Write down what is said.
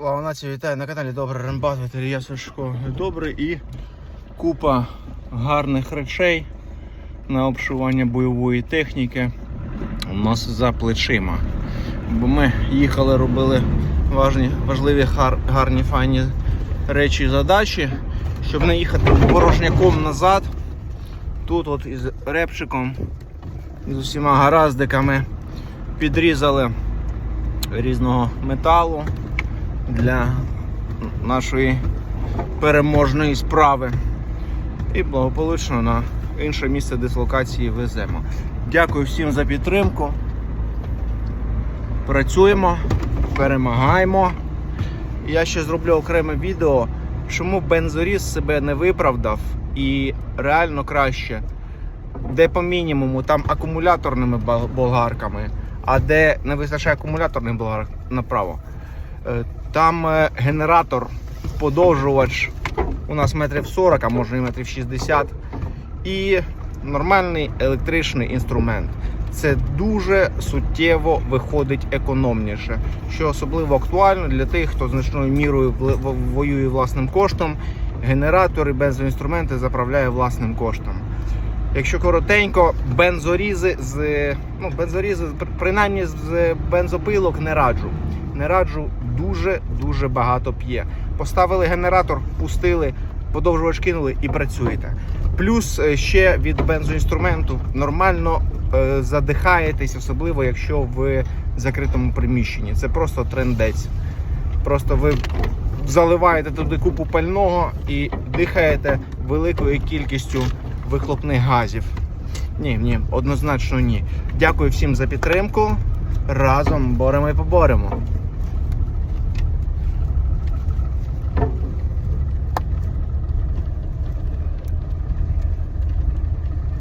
Слава нації, вітаю на каналі Добрий Рембат, Віталія Сашко. Добрий і купа гарних речей на обшивання бойової техніки у нас за плечима. Бо ми їхали, робили важні, важливі гар, гарні файні речі задачі, щоб не їхати порожняком назад. Тут от із репчиком, з усіма гараздиками підрізали різного металу для нашої переможної справи. І благополучно на інше місце дислокації веземо. Дякую всім за підтримку. Працюємо, перемагаємо. Я ще зроблю окреме відео, чому бензоріз себе не виправдав і реально краще. Де по мінімуму, там акумуляторними болгарками, а де не вистачає акумуляторних болгарок направо. Е, Там е, генератор, подовжувач у нас метрів 40, а може і метрів 60. І нормальний електричний інструмент. Це дуже суттєво виходить економніше, що особливо актуально для тих, хто значною мірою воює власним коштом. Генератори, бензоінструменти заправляє власним коштом. Якщо коротенько, бензорізи з ну, бензорізи, принаймні з бензопилок не раджу. Не раджу дуже дуже багато п'є. Поставили генератор, пустили, подовжувач кинули і працюєте. Плюс е, ще від бензоінструменту нормально е, задихаєтесь, особливо якщо в закритому приміщенні. Це просто трендець. Просто ви заливаєте туди купу пального і дихаєте великою кількістю вихлопних газів. Ні, ні, однозначно ні. Дякую всім за підтримку. Разом боремо і поборемо.